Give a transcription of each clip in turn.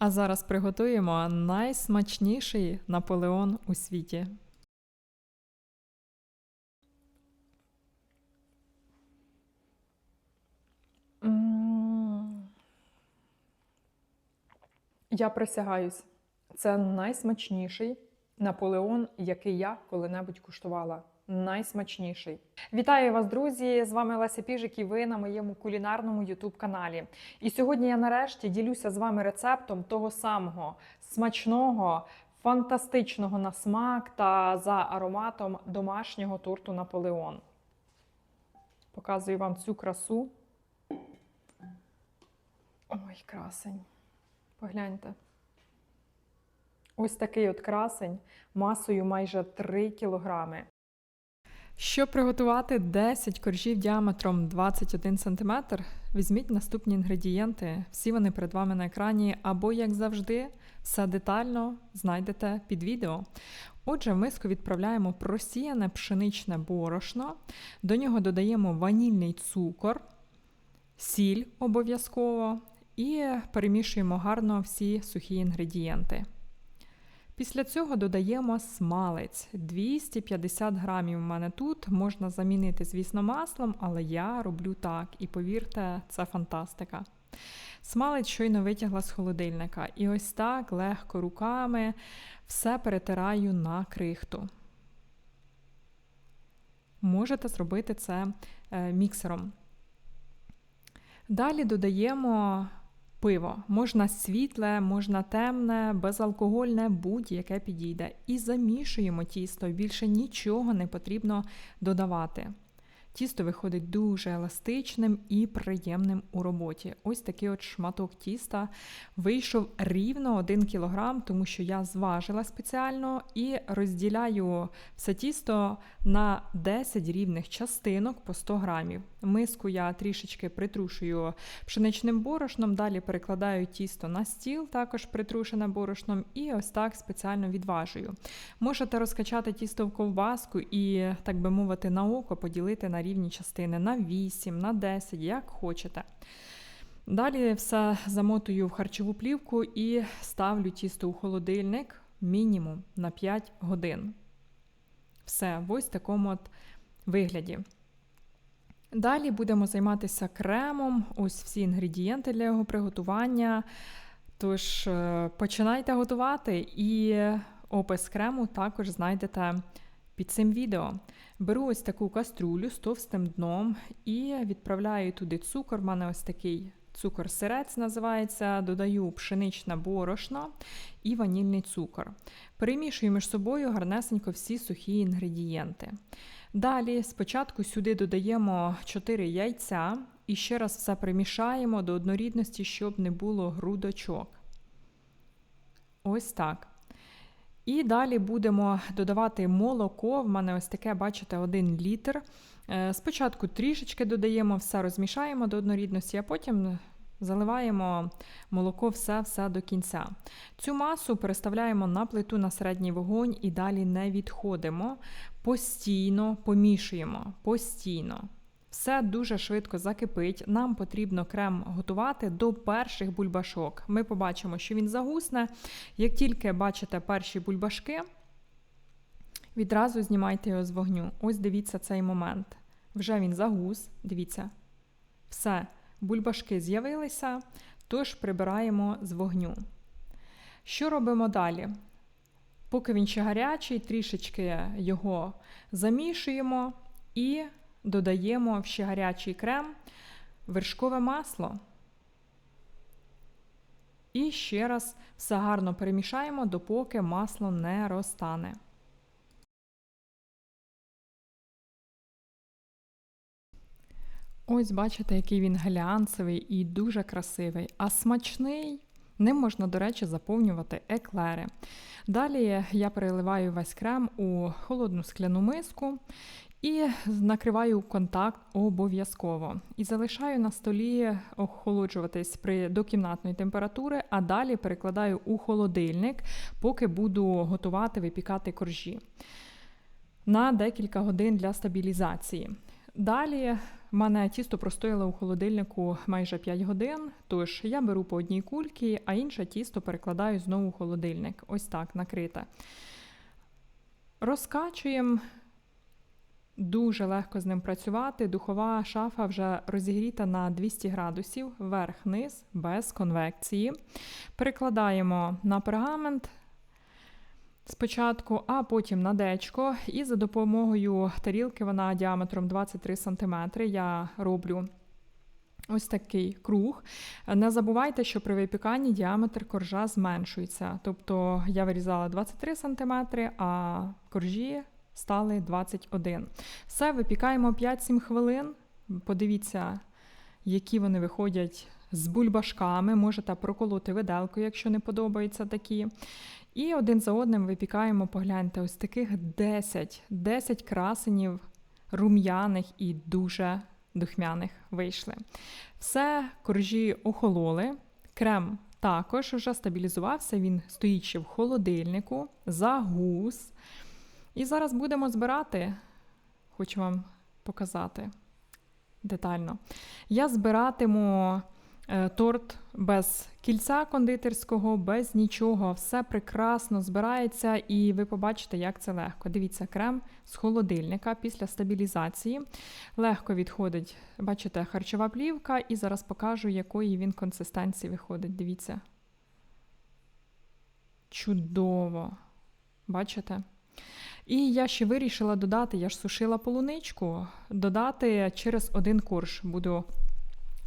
А зараз приготуємо найсмачніший Наполеон у світі. Я присягаюсь, це найсмачніший Наполеон, який я коли-небудь куштувала. Найсмачніший. Вітаю вас, друзі! З вами Леся Піжик і ви на моєму кулінарному youtube каналі. І сьогодні я нарешті ділюся з вами рецептом того самого смачного, фантастичного на смак та за ароматом домашнього торту Наполеон. Показую вам цю красу. Ой, красень. Погляньте. Ось такий от красень масою майже 3 кілограми. Щоб приготувати 10 коржів діаметром 21 см, візьміть наступні інгредієнти. Всі вони перед вами на екрані, або, як завжди, все детально знайдете під відео. Отже, в миску відправляємо просіяне пшеничне борошно, до нього додаємо ванільний цукор, сіль обов'язково і перемішуємо гарно всі сухі інгредієнти. Після цього додаємо смалець 250 грамів у мене тут. Можна замінити, звісно, маслом, але я роблю так. І повірте, це фантастика. Смалець щойно витягла з холодильника. І ось так легко руками все перетираю на крихту. Можете зробити це е, міксером. Далі додаємо пиво. Можна світле, можна темне, безалкогольне, будь-яке підійде. І замішуємо тісто, більше нічого не потрібно додавати. Тісто виходить дуже еластичним і приємним у роботі. Ось такий от шматок тіста вийшов рівно 1 кг, тому що я зважила спеціально і розділяю все тісто на 10 рівних частинок по 100 грамів. Миску я трішечки притрушую пшеничним борошном, далі перекладаю тісто на стіл, також притрушене борошном, і ось так спеціально відважую. Можете розкачати тісто в ковбаску і, так би мовити, на око поділити на рівні частини на 8, на 10, як хочете. Далі все замотую в харчову плівку і ставлю тісто у холодильник мінімум на 5 годин. Все, в ось такому от вигляді. Далі будемо займатися кремом, ось всі інгредієнти для його приготування. Тож, е, починайте готувати, і опис крему також знайдете під цим відео. Беру ось таку каструлю з товстим дном і відправляю туди цукор. У мене ось такий цукор-сирець називається. Додаю пшеничне борошно і ванільний цукор. Перемішую між собою гарнесенько всі сухі інгредієнти. Далі спочатку сюди додаємо 4 яйця і ще раз все примішаємо до однорідності, щоб не було грудочок. Ось так. І далі будемо додавати молоко. В мене ось таке, бачите, 1 літр. Е, спочатку трішечки додаємо, все розмішаємо до однорідності, а потім заливаємо молоко все-все до кінця. Цю масу переставляємо на плиту на середній вогонь і далі не відходимо. Постійно помішуємо. Постійно. Все дуже швидко закипить. Нам потрібно крем готувати до перших бульбашок. Ми побачимо, що він загусне. Як тільки бачите перші бульбашки, відразу знімайте його з вогню. Ось дивіться цей момент. Вже він загус, дивіться. Все, бульбашки з'явилися, тож прибираємо з вогню. Що робимо далі? Поки він ще гарячий, трішечки його замішуємо і додаємо ще гарячий крем вершкове масло. І ще раз все гарно перемішаємо, допоки масло не розтане. Ось бачите, який він глянцевий і дуже красивий, а смачний. Ним можна, до речі, заповнювати еклери. Далі я переливаю весь крем у холодну скляну миску і накриваю контакт обов'язково. І залишаю на столі охолоджуватись при до кімнатної температури, а далі перекладаю у холодильник, поки буду готувати випікати коржі на декілька годин для стабілізації. Далі У мене тісто простояло у холодильнику майже 5 годин, тож я беру по одній кульці, а інше тісто перекладаю знову у холодильник. Ось так накрите. Розкачуємо. Дуже легко з ним працювати. Духова шафа вже розігріта на 200 градусів, вверх-низ, без конвекції. Перекладаємо на пергамент спочатку, а потім на дечко. І за допомогою тарілки, вона діаметром 23 см, я роблю ось такий круг. Не забувайте, що при випіканні діаметр коржа зменшується. Тобто я вирізала 23 см, а коржі стали 21. Все, випікаємо 5-7 хвилин. Подивіться, які вони виходять з бульбашками. Можете проколоти виделкою, якщо не подобаються такі. І один за одним випікаємо, погляньте, ось таких 10, 10 красенів рум'яних і дуже духмяних вийшли. Все, коржі охололи, крем також вже стабілізувався, він стоїть ще в холодильнику, загус. І зараз будемо збирати, хочу вам показати детально. Я збиратиму торт без кільця кондитерського, без нічого. Все прекрасно збирається, і ви побачите, як це легко. Дивіться, крем з холодильника після стабілізації. Легко відходить, бачите, харчова плівка, і зараз покажу, якої він консистенції виходить. Дивіться. Чудово! Бачите? І я ще вирішила додати, я ж сушила полуничку, додати через один корж буду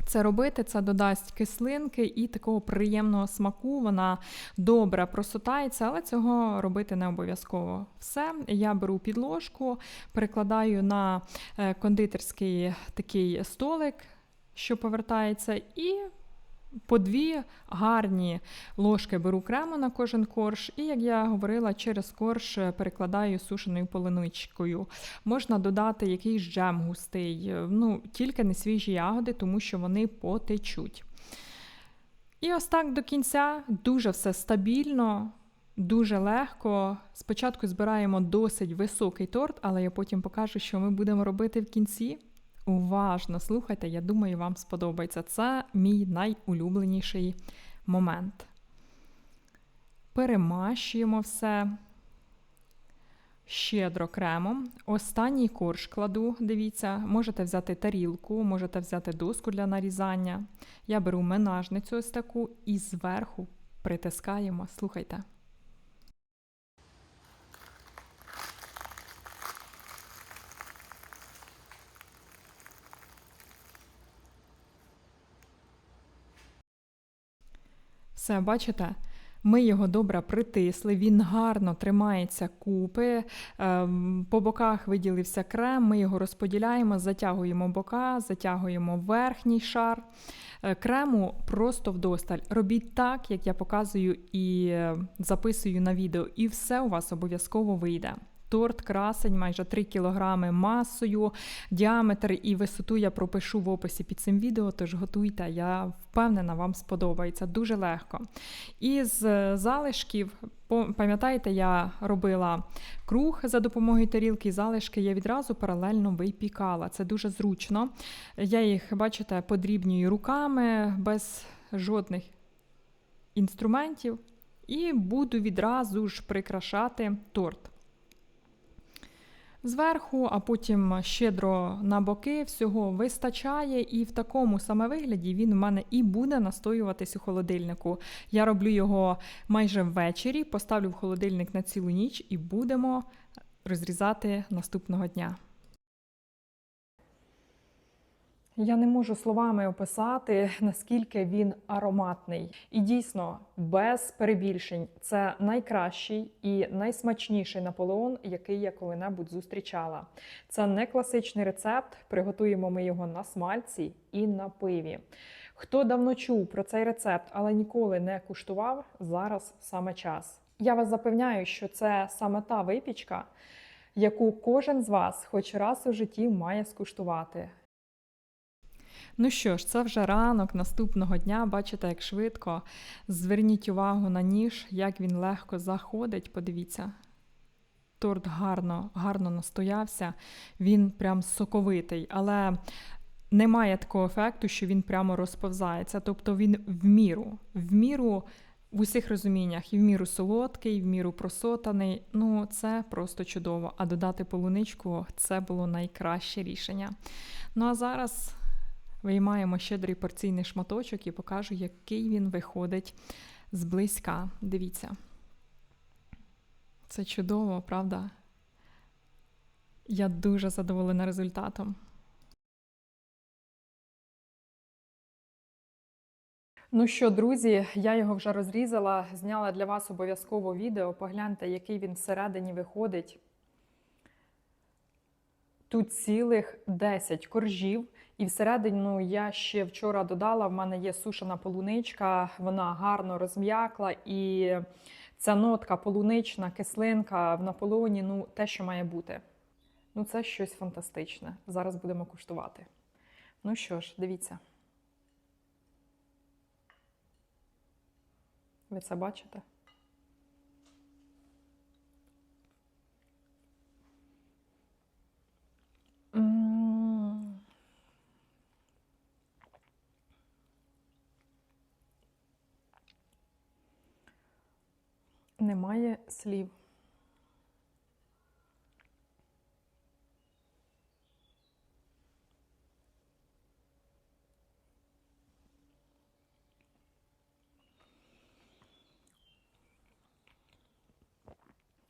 це робити. Це додасть кислинки і такого приємного смаку. Вона добре просотається, але цього робити не обов'язково. Все, я беру підложку, перекладаю на е, кондитерський такий столик, що повертається, і по дві гарні ложки беру крему на кожен корж, і, як я говорила, через корж перекладаю сушеною полиничкою. Можна додати якийсь джем густий, ну, тільки не свіжі ягоди, тому що вони потечуть. І ось так до кінця дуже все стабільно. Дуже легко. Спочатку збираємо досить високий торт, але я потім покажу, що ми будемо робити в кінці. Уважно слухайте, я думаю, вам сподобається. Це мій найулюбленіший момент. Перемащуємо все щедро кремом. Останній корж кладу, дивіться, можете взяти тарілку, можете взяти доску для нарізання. Я беру менажницю ось таку і зверху притискаємо. Слухайте. Все, бачите? Ми його добре притисли, він гарно тримається купи. ем, По боках виділився крем, ми його розподіляємо, затягуємо бока, затягуємо верхній шар. Е, Крему просто вдосталь. Робіть так, як я показую і е, записую на відео, і все у вас обов'язково вийде. Торт красень майже 3 кг масою, діаметр і висоту я пропишу в описі під цим відео, тож готуйте, я впевнена, вам сподобається дуже легко. Із залишків, пам'ятаєте, я робила круг за допомогою тарілки, і залишки я відразу паралельно випікала. Це дуже зручно. Я їх, бачите, подрібнюю руками без жодних інструментів. І буду відразу ж прикрашати торт. Зверху, а потім щедро на боки всього вистачає, і в такому саме вигляді він у мене і буде настоюватись у холодильнику. Я роблю його майже ввечері, поставлю в холодильник на цілу ніч і будемо розрізати наступного дня. Я не можу словами описати, наскільки він ароматний. І дійсно, без перебільшень, це найкращий і найсмачніший Наполеон, який я коли-небудь зустрічала. Це не класичний рецепт. Приготуємо ми його на смальці і на пиві. Хто давно чув про цей рецепт, але ніколи не куштував, зараз саме час. Я вас запевняю, що це саме та випічка, яку кожен з вас, хоч раз у житті, має скуштувати. Ну що ж, це вже ранок наступного дня. Бачите, як швидко. Зверніть увагу на ніж, як він легко заходить. Подивіться. Торт гарно, гарно настоявся, він прям соковитий. Але немає такого ефекту, що він прямо розповзається. Тобто він в міру, в міру в усіх розуміннях, і в міру солодкий, і в міру просотаний. Ну, це просто чудово. А додати полуничку це було найкраще рішення. Ну а зараз виймаємо щедрий порційний шматочок і покажу, який він виходить зблизька. Дивіться. Це чудово, правда? Я дуже задоволена результатом. Ну що, друзі, я його вже розрізала, зняла для вас обов'язково відео. Погляньте, який він всередині виходить. Тут цілих 10 коржів. І всередину я ще вчора додала, в мене є сушена полуничка, вона гарно розм'якла. І ця нотка полунична, кислинка в Наполеоні, ну те, що має бути. Ну, це щось фантастичне. Зараз будемо куштувати. Ну що ж, дивіться. Ви це бачите? М. Немає слів.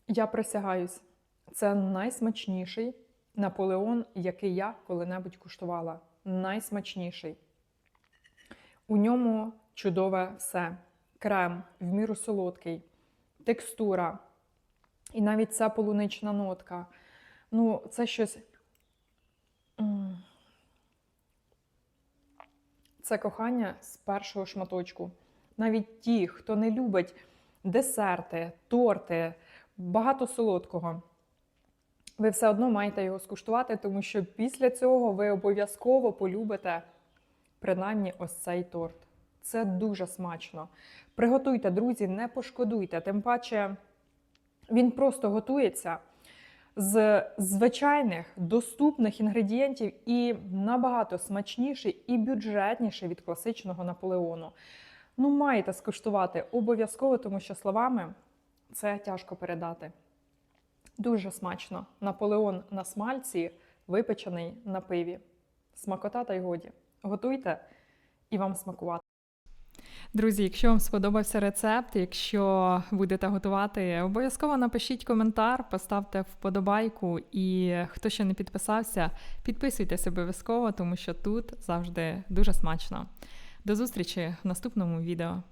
Я присягаюсь, це найсмачніший Наполеон, який я коли-небудь куштувала. Найсмачніший. У ньому чудове все. Крем, в міру солодкий, текстура. І навіть ця полунична нотка. Ну, це щось. Це кохання з першого шматочку. Навіть ті, хто не любить десерти, торти, багато солодкого. Ви все одно маєте його скуштувати, тому що після цього ви обов'язково полюбите принаймні ось цей торт. Це дуже смачно. Приготуйте, друзі, не пошкодуйте. Тим паче він просто готується з звичайних доступних інгредієнтів і набагато смачніший і бюджетніший від класичного Наполеону. Ну, маєте скуштувати обов'язково, тому що словами це тяжко передати. Дуже смачно. Наполеон на смальці, випечений на пиві. Смакота та й годі. Готуйте і вам смакувати. Друзі, якщо вам сподобався рецепт, якщо будете готувати, обов'язково напишіть коментар, поставте вподобайку. І хто ще не підписався, підписуйтесь обов'язково, тому що тут завжди дуже смачно. До зустрічі в наступному відео.